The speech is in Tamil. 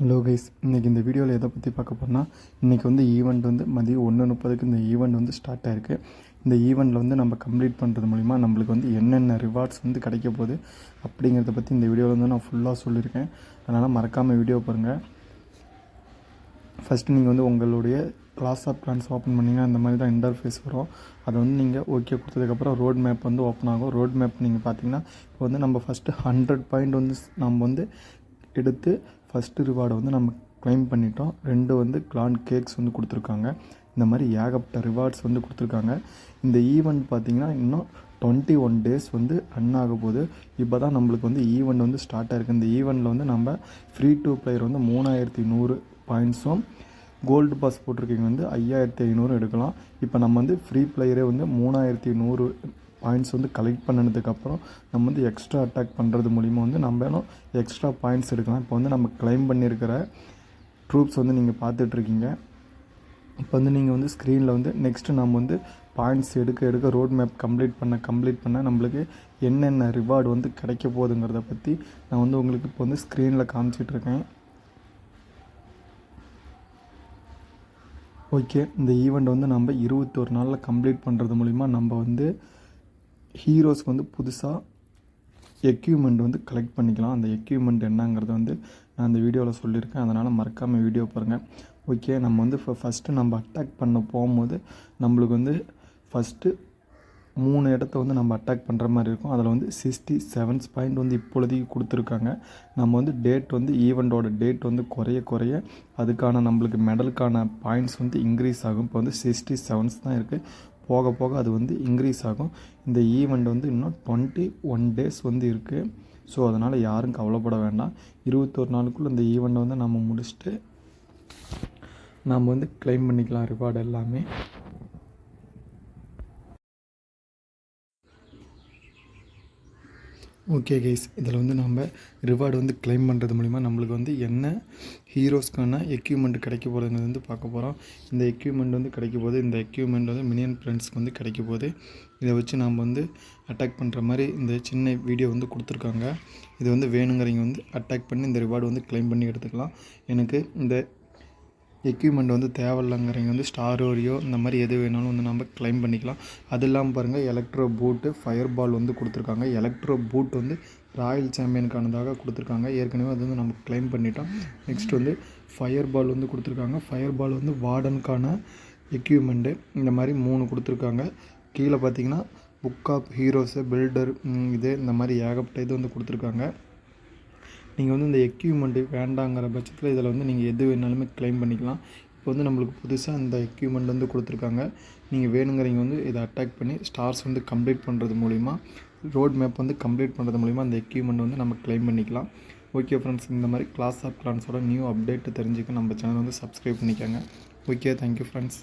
ஹலோ கைஸ் இன்றைக்கி இந்த வீடியோவில் எதை பற்றி பார்க்க போனால் இன்றைக்கி வந்து ஈவெண்ட் வந்து மதியம் ஒன்று முப்பதுக்கு இந்த ஈவெண்ட் வந்து ஸ்டார்ட் ஆயிருக்கு. இந்த ஈவெண்ட்டில் வந்து நம்ம கம்ப்ளீட் பண்ணுறது மூலிமா நம்மளுக்கு வந்து என்னென்ன ரிவார்ட்ஸ் வந்து கிடைக்க போகுது அப்படிங்கிறத பற்றி இந்த வீடியோவில் வந்து நான் ஃபுல்லாக சொல்லியிருக்கேன். அதனால் மறக்காமல் வீடியோ பாருங்கள் ஃபஸ்ட்டு நீங்கள் வந்து உங்களுடைய கிளாஸ் ஆஃப் பிளான்ஸ் ஓப்பன் பண்ணிங்கன்னா இந்த மாதிரி தான் இன்டர்ஃபேஸ் வரும். அதை வந்து நீங்கள் ஓகே கொடுத்ததுக்கப்புறம் ரோட் மேப் வந்து ஓப்பன் ஆகும். ரோட் மேப் நீங்கள் பார்த்தீங்கன்னா இப்போ வந்து நம்ம ஃபஸ்ட்டு ஹண்ட்ரட் பாயிண்ட் வந்து நம்ம வந்து எடுத்து ஃபஸ்ட்டு ரிவார்டை வந்து நம்ம க்ளைம் பண்ணிட்டோம். ரெண்டு வந்து கிளான் கேக்ஸ் வந்து கொடுத்துருக்காங்க. இந்த மாதிரி ஏகப்பட்ட ரிவார்ட்ஸ் வந்து கொடுத்துருக்காங்க. இந்த ஈவெண்ட் பார்த்தீங்கன்னா இன்னும் டுவெண்ட்டி ஒன் டேஸ் வந்து ரன் ஆக போகுது. இப்போ தான் நம்மளுக்கு வந்து ஈவெண்ட் வந்து ஸ்டார்ட் ஆகிருக்கு இந்த ஈவெண்ட்டில் வந்து நம்ம ஃப்ரீ டூ பிளேயர் வந்து மூணாயிரத்தி நூறு பாயிண்ட்ஸும் கோல்டு பாஸ் போட்டிருக்கீங்க வந்து ஐயாயிரத்தி ஐநூறு எடுக்கலாம். இப்போ நம்ம வந்து ஃப்ரீ பிளேயரே வந்து மூணாயிரத்தி நூறு பாயிண்ட்ஸ் வந்து கலெக்ட் பண்ணதுக்கப்புறம் நம்ம வந்து எக்ஸ்ட்ரா அட்டாக் பண்ணுறது மூலிமா வந்து நம்ம எக்ஸ்ட்ரா பாயிண்ட்ஸ் எடுக்கலாம். இப்போ வந்து நம்ம கிளைம் பண்ணியிருக்கிற ட்ரூப்ஸ் வந்து நீங்கள் பார்த்துட்ருக்கீங்க. இப்போ வந்து நீங்கள் வந்து ஸ்க்ரீனில் வந்து நெக்ஸ்ட்டு நம்ம வந்து பாயிண்ட்ஸ் எடுக்க எடுக்க ரோட் மேப் கம்ப்ளீட் பண்ண கம்ப்ளீட் பண்ண நம்மளுக்கு என்னென்ன ரிவார்டு வந்து கிடைக்க போகுதுங்கிறத பற்றி நான் வந்து உங்களுக்கு இப்போ வந்து ஸ்க்ரீனில் காமிச்சிட்ருக்கேன். ஓகே இந்த ஈவெண்ட் வந்து நம்ம இருபத்தொரு நாளில் கம்ப்ளீட் பண்ணுறது மூலிமா நம்ம வந்து ஹீரோஸ்க்கு வந்து புதுசாக எக்யூப்மெண்ட் வந்து கலெக்ட் பண்ணிக்கலாம். அந்த எக்யூப்மெண்ட் என்னங்கிறத வந்து நான் அந்த வீடியோவில் சொல்லியிருக்கேன். அதனால் மறக்காமல் வீடியோ பாருங்கள் ஓகே நம்ம வந்து இப்போ ஃபஸ்ட்டு நம்ம அட்டாக் பண்ண போகும்போது நம்மளுக்கு வந்து ஃபஸ்ட்டு மூணு இடத்த வந்து நம்ம அட்டாக் பண்ணுற மாதிரி இருக்கும். அதில் வந்து சிக்ஸ்டி செவன்ஸ் பாயிண்ட் வந்து இப்பொழுதைக்கு கொடுத்துருக்காங்க. நம்ம வந்து டேட் வந்து ஈவெண்ட்டோட டேட் வந்து குறைய குறைய அதுக்கான நம்மளுக்கு மெடலுக்கான பாயிண்ட்ஸ் வந்து இன்க்ரீஸ் ஆகும். இப்போ வந்து சிக்ஸ்டி செவன்ஸ் தான் இருக்குது போக போக அது வந்து இன்க்ரீஸ் ஆகும். இந்த ஈவெண்ட் வந்து இன்னும் டுவெண்ட்டி ஒன் டேஸ் வந்து இருக்குது ஸோ அதனால் யாரும் கவலைப்பட வேண்டாம். இருபத்தொரு நாளுக்குள்ளே இந்த ஈவெண்ட்டை வந்து நம்ம முடிச்சுட்டு நாம் வந்து க்ளைம் பண்ணிக்கலாம் ரிவார்டு எல்லாமே. ஓகே கைஸ் இதில் வந்து நம்ம ரிவார்டு வந்து க்ளைம் பண்ணுறது மூலிமா நம்மளுக்கு வந்து என்ன ஹீரோஸ்க்கான எக்யூப்மெண்ட் கிடைக்க போகிறதுங்கிறது வந்து பார்க்க போகிறோம் இந்த எக்யூப்மெண்ட் வந்து கிடைக்க போது இந்த எக்யூப்மெண்ட் வந்து மினியன் ஃப்ரெண்ட்ஸ்க்கு வந்து கிடைக்க போகுது. இதை வச்சு நாம் வந்து அட்டாக் பண்ணுற மாதிரி இந்த சின்ன வீடியோ வந்து கொடுத்துருக்காங்க. இது வந்து வேணுங்கிறவங்க வந்து அட்டாக் பண்ணி இந்த ரிவார்டு வந்து க்ளைம் பண்ணி எடுத்துக்கலாம். எனக்கு இந்த எக்யூப்மெண்ட் வந்து தேவையில்லைங்கிறீங்க. வந்து ஸ்டார் ஓரியோ இந்த மாதிரி எது வேணாலும் வந்து நம்ம க்ளைம் பண்ணிக்கலாம். அது இல்லாமல் பாருங்கள் எலக்ட்ரோ பூட்டு ஃபயர் பால் வந்து கொடுத்துருக்காங்க. எலக்ட்ரோ பூட் வந்து ராயல் சாம்பியனுக்கானதாக கொடுத்துருக்காங்க. ஏற்கனவே அது வந்து நம்ம க்ளைம் பண்ணிட்டோம். நெக்ஸ்ட் வந்து ஃபயர் பால் வந்து கொடுத்துருக்காங்க. ஃபயர் பால் வந்து வார்டனுக்கான எக்யூப்மெண்ட்டு இந்த மாதிரி மூணு கொடுத்துருக்காங்க. கீழே பார்த்தீங்கன்னா புக் ஆஃப் ஹீரோஸு பில்டர் இது இந்த மாதிரி ஏகப்பட்ட இது வந்து கொடுத்துருக்காங்க. நீங்கள் வந்து இந்த எக்யூப்மெண்ட்டு வேண்டாங்கிற பட்சத்தில் இதில் வந்து நீங்கள் எது வேணாலுமே க்ளைம் பண்ணிக்கலாம். இப்போ வந்து நம்மளுக்கு புதுசாக இந்த எக்யூப்மெண்ட் வந்து கொடுத்துருக்காங்க. நீங்கள் வேணுங்கிறவங்க வந்து இதை அட்டாக் பண்ணி ஸ்டார்ஸ் வந்து கம்ப்ளீட் பண்ணுறது மூலிமா ரோட் மேப் வந்து கம்ப்ளீட் பண்ணுறது மூலிமா அந்த எக்யூப்மெண்ட் வந்து நம்ம க்ளைம் பண்ணிக்கலாம். ஓகே ஃப்ரெண்ட்ஸ் இந்த மாதிரி கிளாஸ் ஆஃப் கிளான்ஸோட நியூ அப்டேட் தெரிஞ்சுக்க நம்ம சேனல் வந்து சப்ஸ்கிரைப் பண்ணிக்கோங்க. Okay thank you friends